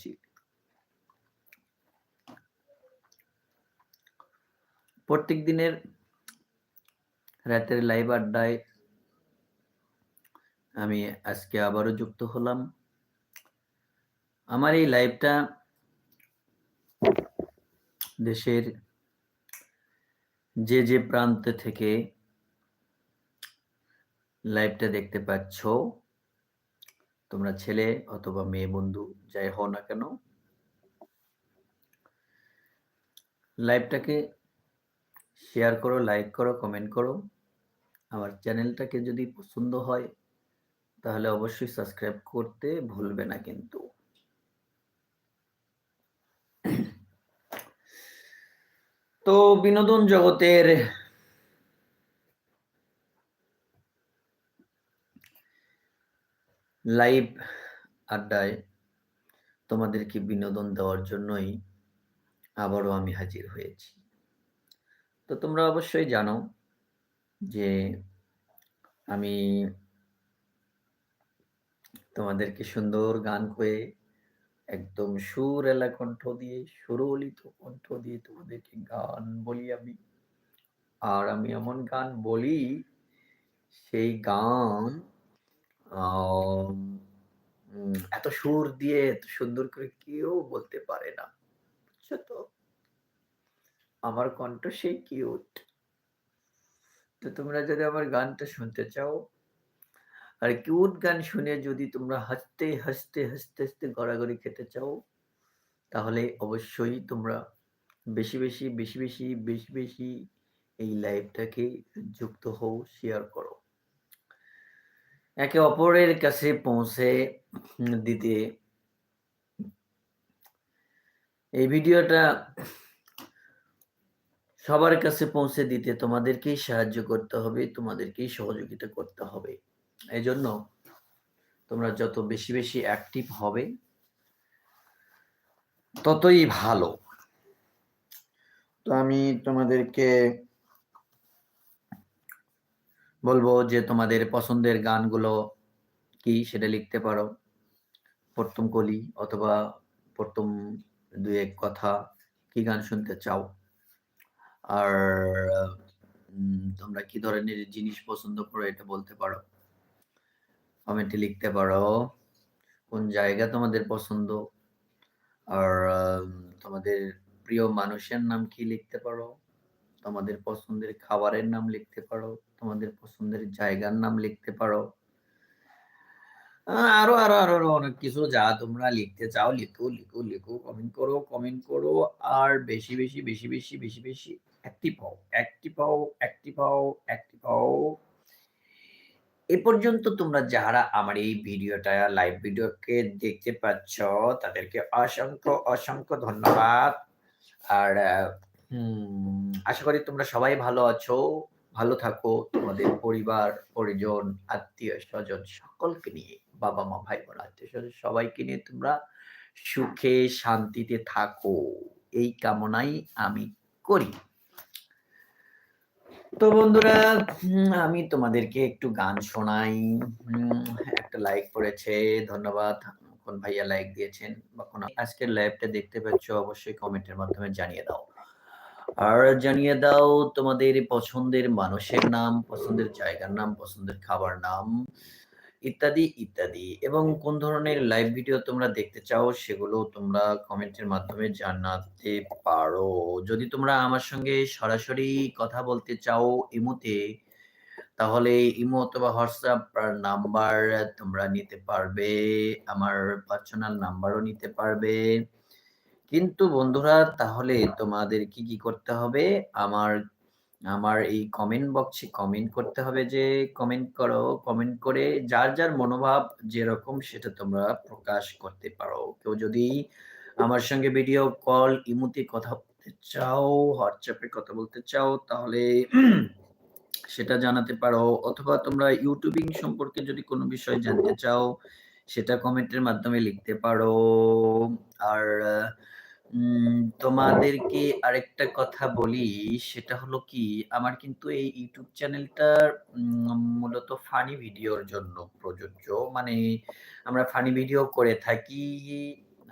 পাচ্ছি প্রত্যেক দিনের রাতের লাইভ আড্ডায় আমি আজকে আবারও যুক্ত হলাম। আমার এই লাইভটা দেশের যে যে প্রান্ত থেকে লাইভটা দেখতে পাচ্ছ তোমরা ছেলে অথবা মেয়ে বন্ধু, যাই হও না কেন, লাইভটাকে শেয়ার করো, লাইক করো, কমেন্ট করো। আমার চ্যানেলটাকে যদি পছন্দ হয়, তাহলে অবশ্যই সাবস্ক্রাইব করতে ভুলবে না কিন্তু। তো বিনোদন জগতের লাইভ আড্ডায় তোমাদেরকে বিনোদন দেওয়ার জন্যই আবারও আমি হাজির হয়েছি। তো তোমরা অবশ্যই জানো যে আমি তোমাদেরকে সুন্দর গান কয়ে একদম সুর এলা কণ্ঠ দিয়ে, সুরলিত কণ্ঠ দিয়ে তোমাদেরকে গান বলি আমি। আর আমি এমন গান বলি, সেই গান এত সুর দিয়ে এত সুন্দর করে কেউ বলতে পারে না, বুঝছ তো? আমার কণ্ঠ সেই কিউট তো তোমরা যদি আমার গানটা শুনতে চাও, আর কিউট গান শুনে যদি তোমরা হাসতে হাসতে হাসতে হাসতে গড়াগড়ি খেতে চাও, তাহলে অবশ্যই তোমরা বেশি বেশি বেশি বেশি বেশি বেশি এই লাইভটাকে যুক্ত হও শেয়ার করো। একে অপরের কাছে পৌঁছে দিতে। এই ভিডিওটা সবার কাছে পৌঁছে দিতে তোমাদেরকেই সাহায্য করতে হবে, তোমাদেরকেই সহযোগিতা করতে হবে। এই জন্য তোমরা যত বেশি বেশি অ্যাক্টিভ হবে, ততই ভালো। তো আমি তোমাদেরকে বলব যে তোমাদের পছন্দের গানগুলো কি সেটা লিখতে পারো। প্রথম কলি অথবা প্রথম দু এক কথা কি গান শুনতে চাও? আর তোমরা কি ধরনের জিনিস পছন্দ করো এটা বলতে পারো। কমেন্টে লিখতে পারো কোন জায়গা তোমাদের পছন্দ। আর তোমাদের প্রিয় মানুষের নাম কি লিখতে পারো? তোমাদের পছন্দের খাবারের নাম লিখতে পারো, তোমাদের পছন্দের জায়গার নাম লিখতে পারো। আরও আরও আরও আরও অনেক কিছু যা তোমরা লিখতে চাও, লিখো লিখো লিখো কমেন্ট করো কমেন্ট করো, আর বেশি বেশি বেশি বেশি বেশি বেশি অ্যাক্টিভ হও অ্যাক্টিভ হও অ্যাক্টিভ হও অ্যাক্টিভ হও। এ পর্যন্ত তোমরা যারা আমার এই ভিডিওটা লাইভ ভিডিওকে দেখতে পাচ্ছ, তাদেরকে অসংখ্য অসংখ্য ধন্যবাদ। আর আশা করি তোমরা সবাই ভালো আছো, ভালো থাকো। তোমাদের পরিবার, পরিজন, আত্মীয় স্বজন সকলকে নিয়ে, বাবা মা, ভাই বোন, আত্মীয় স্বজন সবাইকে নিয়ে তোমরা সুখে, শান্তিতে থাকো। এই কামনাই আমি করি। তো বন্ধুরা আমি তোমাদেরকে একটু গান শোনাই। একটা লাইক করেছে ধন্যবাদ। কোন ভাইয়া লাইক দিয়েছেন বা কোন আজকের লাইভটা দেখতে পাচ্ছ অবশ্যই কমেন্টের মাধ্যমে জানিয়ে দাও। আর জানিয়ে দাও তোমাদের পছন্দের মানুষের নাম, পছন্দের জায়গার নাম, পছন্দের খাবার নাম, ইত্যাদি ইত্যাদি। এবং কোন ধরনের লাইভ ভিডিও তোমরা দেখতে চাও সেগুলো তোমরা কমেন্টের মাধ্যমে জানাতে পারো। যদি তোমরা আমার সঙ্গে সরাসরি কথা বলতে চাও ইমোতে, তাহলে ইমো অথবা হোয়াটসঅ্যাপ নাম্বার তোমরা নিতে পারবে, আমার পার্সোনাল নাম্বারও নিতে পারবে। কিন্তু বন্ধুরা, তাহলে তোমাদের কি কি করতে হবে? আমার আমার এই কমেন্ট বক্সে কমেন্ট করতে হবে যে কমেন্ট করো। কমেন্ট করে যার যার মনোভাব যেরকম সেটা তোমরা প্রকাশ করতে পারো। কেউ যদি আমার সঙ্গে ভিডিও কল ইমুতে কথা বলতে চাও হোয়াটসঅ্যাপে কথা বলতে চাও, তাহলে সেটা জানাতে পারো। অথবা তোমরা ইউটিউবিং সম্পর্কে যদি কোনো বিষয় জানতে চাও, সেটা কমেন্টের মাধ্যমে লিখতে পারো। আর তোমাদেরকে আরেকটা কথা বলি সেটা হলো কি আমার কিন্তু এই ইউটিউব চ্যানেলটা মূলত ফানি ভিডিওর জন্য প্রযোজ্য মানে আমরা ফানি ভিডিও করে থাকি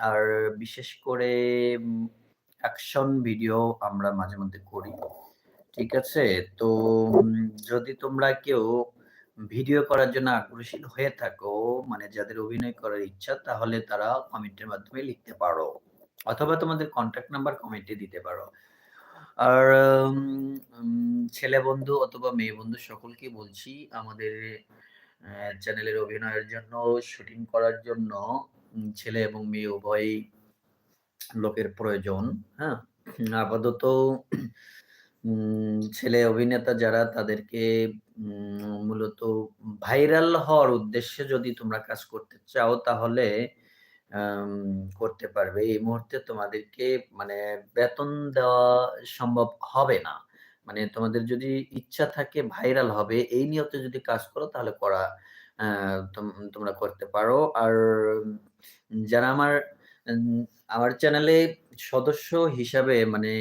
আর বিশেষ করে অ্যাকশন ভিডিও আমরা মাঝে মধ্যে করি। ঠিক আছে? তো যদি তোমরা কেউ ভিডিও করার জন্য আগ্রহশীল হয়ে থাকো, মানে যাদের অভিনয় করার ইচ্ছা তাহলে তারা কমেন্টের মাধ্যমে লিখতে পারো। অথবা তোমাদের কনট্যাক্ট নাম্বার কমেন্টে দিতে পারো। আর ছেলে বন্ধু অথবা মেয়ে বন্ধু সকলকেই বলছি আমাদের চ্যানেলের অভিনয়ের জন্য, শুটিং করার জন্য ছেলে এবং মেয়ে উভয়ই লোকের প্রয়োজন। হ্যাঁ? আপাতত ছেলে অভিনেতা যারা তাদেরকে মূলত ভাইরাল হওয়ার উদ্দেশ্যে যদি তোমরা কাজ করতে চাও তাহলে করতে পারবে। এই মুহূর্তে তোমাদেরকে মানে বেতন দেওয়া সম্ভব হবে না। মানে তোমাদের যদি ইচ্ছা থাকে ভাইরাল হবে এই নিয়তে যদি কাজ করো তাহলে করা তোমরা করতে পারো। আর যারা আমার আমার চ্যানেলে সদস্য হিসাবে মানে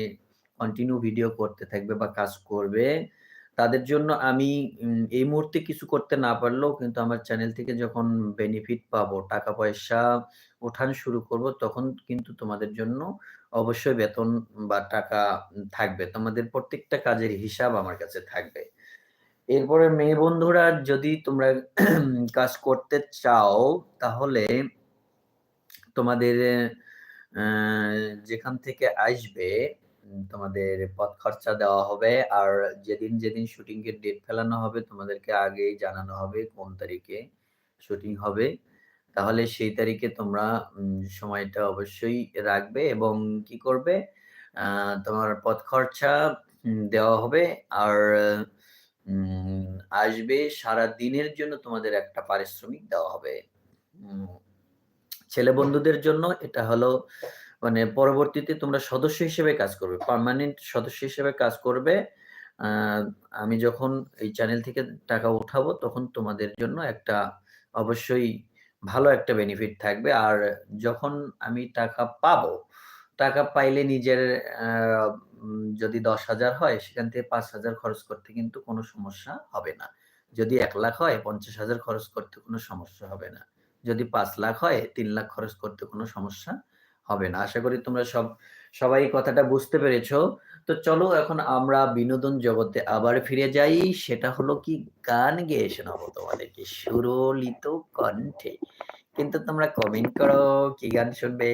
কন্টিনিউ ভিডিও করতে থাকবে বা কাজ করবে, তাদের জন্য আমি এই মুহূর্তে কিছু করতে না পারলেও কিন্তু আমার চ্যানেল থেকে যখন বেনিফিট পাবো, টাকা-পয়সা ওঠান শুরু করব, তখন কিন্তু তোমাদের জন্য অবশ্যই বেতন বা টাকা থাকবে। তোমাদের প্রত্যেকটা কাজের হিসাব আমার কাছে থাকবে। এরপরে মেয়ে বন্ধুরা যদি তোমরা কাজ করতে চাও তাহলে তোমাদের যেখান থেকে আসবে তোমাদের পথ খরচা দেওয়া হবে। আর যেদিন, যেদিন শুটিং এর ডেট ফেলানো হবে তোমাদেরকে আগেই জানানো হবে কোন তারিখে শুটিং হবে। তাহলে সেই তারিখে তোমরা সময়টা অবশ্যই রাখবে এবং কি করবে? তোমার পথ খরচা দেওয়া হবে। আর আসবে সারাদিনের জন্য তোমাদের একটা পারিশ্রমিক দেওয়া হবে। ছেলে বন্ধুদের জন্য এটা হলো মানে পরবর্তীতে তোমরা সদস্য হিসেবে কাজ করবে। পার্মানেন্ট সদস্য হিসেবে কাজ করবে। আমি যখন এই চ্যানেল থেকে টাকা উঠাবো তখন তোমাদের জন্য একটা অবশ্যই ভালো একটা বেনিফিট থাকবে। আর যখন আমি টাকা পাবো, টাকা পাইলে নিজের যদি ১০,০০০ হয় সেখান থেকে ৫,০০০ খরচ করতে কিন্তু কোনো সমস্যা হবে না। যদি ১,০০,০০০ হয় ৫০,০০০ খরচ করতে কোনো সমস্যা হবে না। যদি ৫,০০,০০০ হয় ৩,০০,০০০ খরচ করতে কোনো সমস্যা হবে না। আশা করি তোমরা সব, সবাই কথাটা বুঝতে পেরেছ। তো চলো এখন আমরা বিনোদন জগতে আবার ফিরে যাই। সেটা হলো কি গান গেয়ে শোনাবো তোমাদেরকে সুরলিত কণ্ঠে। কিন্তু তোমরা কমেন্ট করো কি গান শুনবে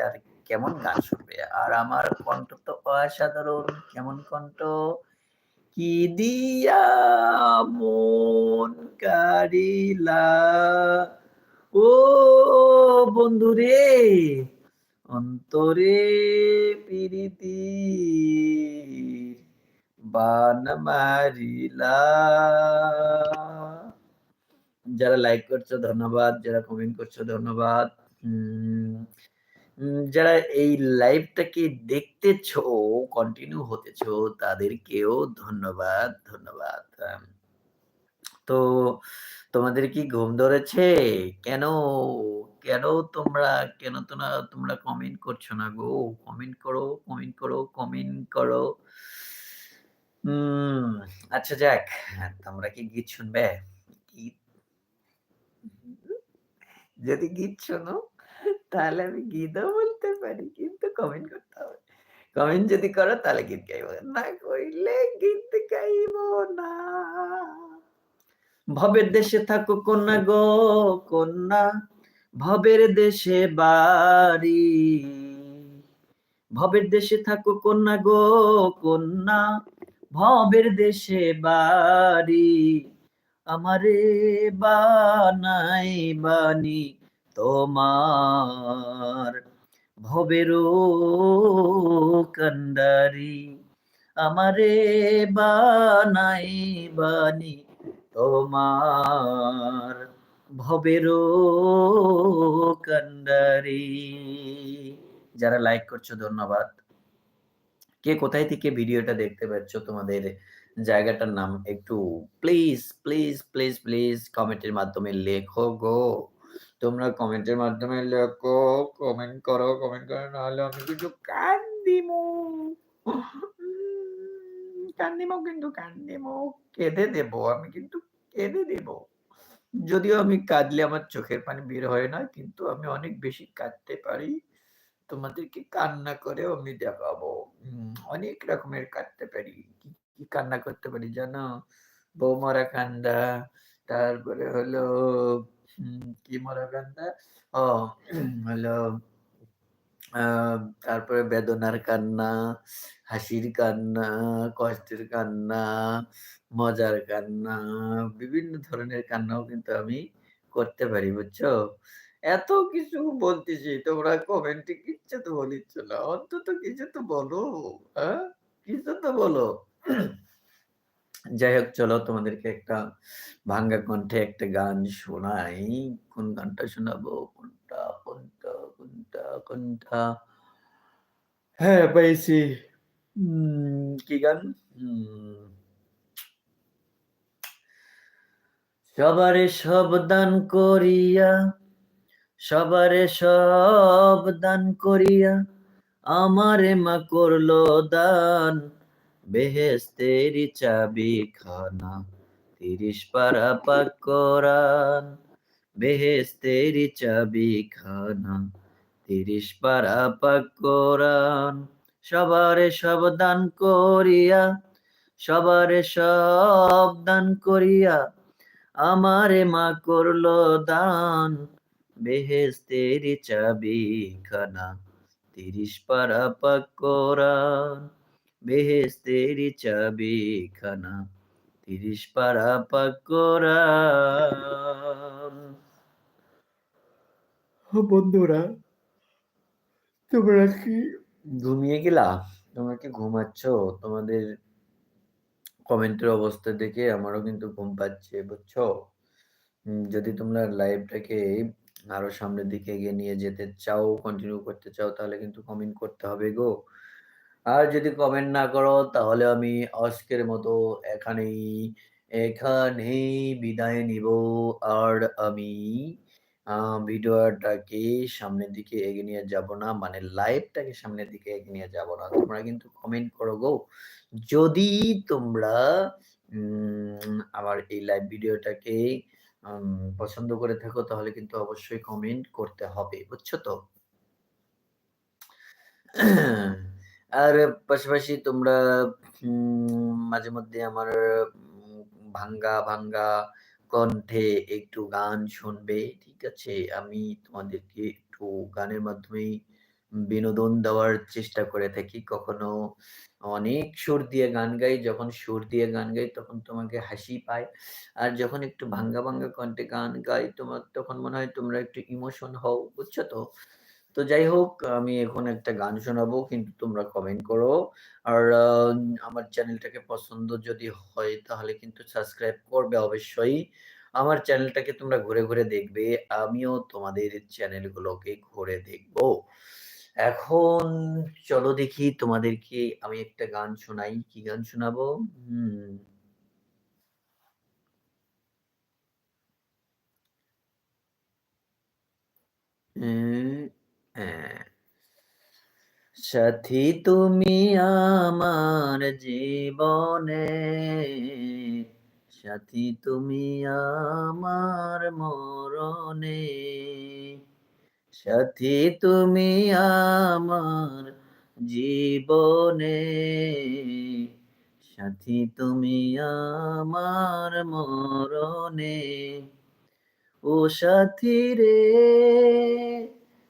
আর কেমন গান শুনবে। আর আমার কণ্ঠ তো অসাধারণ। কেমন কণ্ঠ? কি দিয়া মন কাড়িলা ও বন্ধুরে অন্তরে প্রীতির বান মারিলা। যারা লাইক করছ ধন্যবাদ, যারা কমেন্ট করছ ধন্যবাদ। যারা এই লাইভটাকে দেখতেছো, কন্টিনিউ হতেছো তাদেরকেও ধন্যবাদ, ধন্যবাদ। তো তোমাদের কি ঘুম ধরেছে? কেন? কেন তোমরা কেন তোনা তোমরা কমেন্ট করছ না গো? কমেন্ট করো, কমেন্ট করো, কমেন্ট করো। আচ্ছা যাক, তোমরা কি গীত শুনবে? গীত? যদি গীত শোনো তাহলে আমি গীতও বলতে পারি। কিন্তু কমেন্ট করতে হবে। কমেন্ট যদি করো তাহলে গীত গাইবো। না কইলে গীত গাইবো না। ভবের দেশে থাকো কন্যা গো কন্যা, ভবের দেশে বাড়ি। ভবের দেশে থাকো কন্যা গো কন্যা, ভবের দেশে বাড়ি। আমারে বানাইবানি তোমার ভবেরও কান্ডারি। আমারে বানাইবানি তোমার ভবেরও কান্ডারি। যারা লাইক করছ ধন্যবাদ। কে কোথায় থেকে ভিডিওটা দেখতে পাচ্ছ তোমাদের জায়গাটার নাম একটু প্লিজ, প্লিজ, প্লিজ, প্লিজ কমেন্টের মাধ্যমে লেখো গো। তোমরা কমেন্টের মাধ্যমে লেখো, কমেন্ট করো, কমেন্ট করো নাহলে আমি কিন্তু কান্দিমু। কান্দিমু কিন্তু কান্দিমু। কেঁদে দেবো, আমি কিন্তু কেঁদে দেব। যদিও আমি কাঁদলে আমার চোখের পানি বের হয় না কিন্তু আমি অনেক বেশি কাঁদতে পারি। তোমাদেরকে কান্না করেও আমি দেখাবো। অনেক রকমের কাঁদতে পারি। কি, কি কান্না করতে পারি জানো? বৌমরা কান্দা, তারপরে হলো কি মরা কান্দা? ও হলো তারপরে বেদনার কান্না, হাসির কান্না, কষ্টের কান্না, মজার কান্না, বিভিন্ন ধরনের কান্নাও কিন্তু আমি করতে পারি, বুঝছ? এত কিছু বলতেছি, তোমরা কমেন্টে কিচ্ছু তো বলিচ্ছ না। অন্তত কিছু তো বলো, হ্যাঁ? কিছু তো বলো। যাই হোক চলো তোমাদেরকে একটা ভাঙ্গা কণ্ঠে একটা গান শোনাই। কোন গানটা শোনাবো? কোনটা, কোনটা, কোনটা, কোনটা? হ্যাঁ। উম কি গান? উম সবারে সব দান করিয়া, সবারে সব দান করিয়া, আমারে মা করল দান, বেহেস্তেরি চাবি খানা তিরিশ পারা পাক কোরআন, চাবি খানা তিরিশ পারা পাক কোরআন, সবারে সব দান করিয়া, সবারে সব দান করিয়া, আমারে মা করল দান, বেহেস্তের চাবি খানা তিরিশ পারা পাক কোরআন, বেহেশতেরি চাবিখানা, তিরিশ পারা পাক কোরআন। ও বন্ধুরা তোমরা কি ঘুমিয়ে গেলা? তোমরা কি ঘুমাচ্ছ? তোমাদের কমেন্টের অবস্থা দেখে আমারও কিন্তু ঘুম পাচ্ছে, বুঝছ? যদি তোমরা লাইভটাকে আরও সামনের দিকে এগিয়ে নিয়ে যেতে চাও, কন্টিনিউ করতে চাও তাহলে কিন্তু কমেন্ট করতে হবে গো। আর যদি কমেন্ট না করো তাহলে আমি আজকের মতো এখানেই, এখানেই বিদায় নিব। আর আমি ভিডিওটাকে সামনের দিকে এগিয়ে নিয়ে যাব না। মানে লাইভটাকে সামনের দিকে এগিয়ে নিয়ে যাব না। তোমরা কিন্তু কমেন্ট করো গো। যদি তোমরা আমার এই লাইভ ভিডিওটাকে পছন্দ করে থাকো তাহলে কিন্তু অবশ্যই কমেন্ট করতে হবে। বুঝছ তো? আর পাশাপাশি তোমরা উম মাঝেমধ্যে আমার ভাঙ্গা, ভাঙ্গা কণ্ঠে একটু গান শুনবে। ঠিক আছে? আমি তোমাদেরকে একটু গানের মাধ্যমেই বিনোদন দেওয়ার চেষ্টা করে থাকি। কখনো অনেক সুর দিয়ে গান গাই। যখন সুর দিয়ে গান গাই তখন তোমাকে হাসি পায়। আর যখন একটু ভাঙ্গা, ভাঙ্গা কণ্ঠে গান গাই তোমার তখন মনে হয় তোমরা একটু ইমোশন হও। বুঝছ তো? তো যাই হোক আমি এখন একটা গান শোনাবো কিন্তু তোমরা কমেন্ট করো। আর আমার চ্যানেলটাকে পছন্দ যদি হয় তাহলে কিন্তু সাবস্ক্রাইব করবে অবশ্যই। আমার চ্যানেলটাকে তোমরা ঘুরে, ঘুরে দেখবে। আমিও তোমাদের চ্যানেলগুলোকে ঘুরে দেখব। এখন চলো দেখি তোমাদেরকে আমি একটা গান শোনাই। কি গান শোনাবো? হুম। উম হ্যাঁ। সাথী তুমি আমার জীবনে, সাথী তুমি আমার মরণে, সাথী তুমি আমার জীবনে, সাথী তুমি আমার মরণে, ও সাথী রে,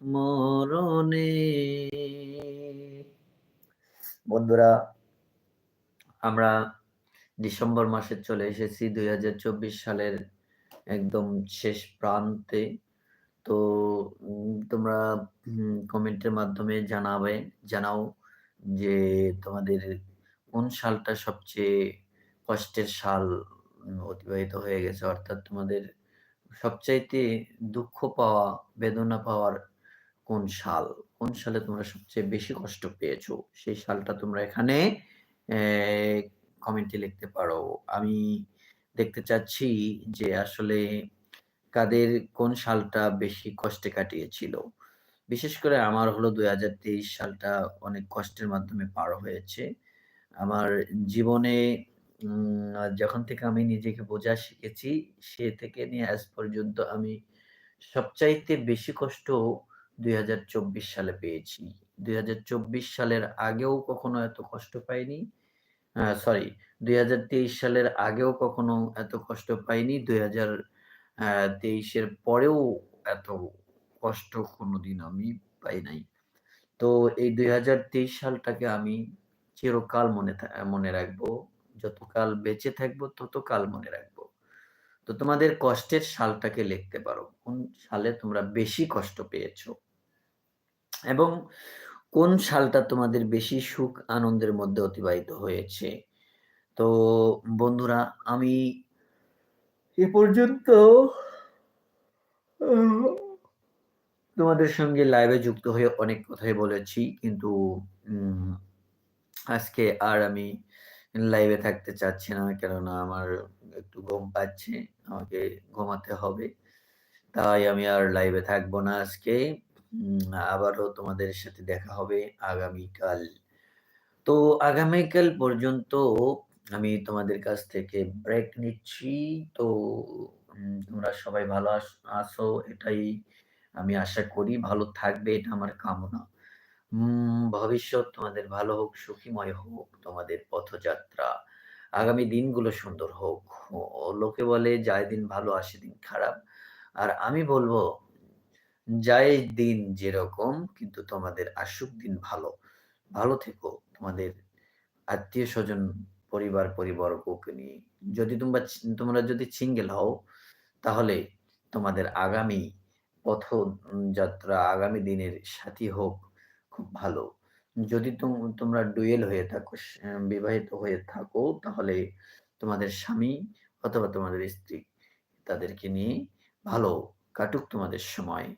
মরণে। বন্ধুরা আমরা ডিসেম্বর মাসে চলে এসেছি ২০২৪ সালের একদম শেষ প্রান্তে। তো তোমরা কমেন্টের মাধ্যমে জানাবে জানাও যে তোমাদের কোন সালটা সবচেয়ে কষ্টের সাল অতিবাহিত হয়ে গেছে। অর্থাৎ তোমাদের সবচাইতে দুঃখ পাওয়া, বেদনা পাওয়ার কোন সাল? কোন সালে তোমরা সবচেয়ে বেশি কষ্ট পেয়েছ? সেই সালটা তোমরা এখানে কমেন্টে লিখতে পারো। আমি দেখতে চাচ্ছি যে আসলে কাদের কোন সালটা বেশি কষ্টে কাটিয়েছিল। বিশেষ করে আমার হলো ২০২৩ সালটা অনেক কষ্টের মাধ্যমে পার হয়েছে। আমার জীবনে যখন থেকে আমি নিজেকে বোঝা শিখেছি, সে থেকে নিয়ে আজ পর্যন্ত আমি সবচাইতে বেশি কষ্ট ২০২৪ সালে পেয়েছি। ২০২৪ সালের আগেও কখনো এত কষ্ট পাইনি। সরি ২০২৩ সালের আগেও কখনো এত কষ্ট পাইনি। ২০২৩ এর পরেও এত কষ্ট কোনদিন আমি পাই নাই। তো এই ২০২৩ সালটাকে আমি চিরকাল মনে মনে রাখব। যতকাল বেঁচে থাকব, ততকাল মনে রাখব। তো তোমাদের কষ্টের সালটাকে লিখতে পারো। কোন সালে তোমরা বেশি কষ্ট পেয়েছ? এবং কোন সালটা তোমাদের বেশি সুখ আনন্দের মধ্যে অতিবাহিত হয়েছে? তো বন্ধুরা, আমি এ পর্যন্ত তোমাদের সঙ্গে লাইভে যুক্ত হয়ে অনেক কথাই বলেছি। কিন্তু আজকে আর আমি লাইভে থাকতে চাচ্ছি না। কেননা আমার একটু ঘুম পাচ্ছে। আমাকে ঘুমাতে হবে। তাই আমি আর লাইভে থাকব না আজকে। আবারও তোমাদের সাথে দেখা হবে আগামীকাল। তো আগামীকাল পর্যন্ত আমি তোমাদের কাছ থেকে ব্রেক নিচ্ছি। তো তোমরা সবাই ভালো আসো এটাই আমি আশা করি। ভালো থাকবে এটা আমার কামনা। ভবিষ্যৎ তোমাদের ভালো হোক, সুখীময় হোক তোমাদের পথযাত্রা। আগামী দিনগুলো সুন্দর হোক। লোকে বলে যায় দিন ভালো আসে দিন খারাপ। আর আমি বলব যায় দিন যেরকম কিন্তু তোমাদের আসুক দিন ভালো। ভালো থেকো। তোমাদের আত্মীয় স্বজন পরিবার পরিবর্গকে নিয়ে। যদি তোমরা তোমরা যদি সিঙ্গেল হও তাহলে তোমাদের আগামী পথ যাত্রা আগামী দিনের সাথী হোক খুব ভালো। যদি তোম তোমরা ডুয়েল হয়ে থাকো, বিবাহিত হয়ে থাকো তাহলে তোমাদের স্বামী অথবা তোমাদের স্ত্রী তাদেরকে নিয়ে ভালো কাটুক তোমাদের সময়।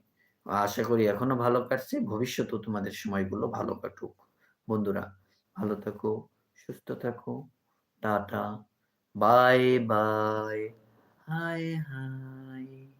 আশা করি এখনও ভালো কাটছে। ভবিষ্যতেও তোমাদের সময়গুলো ভালো কাটুক। বন্ধুরা ভালো থাকো, সুস্থ থাকো। Tata. Bye, bye. Hi, hi.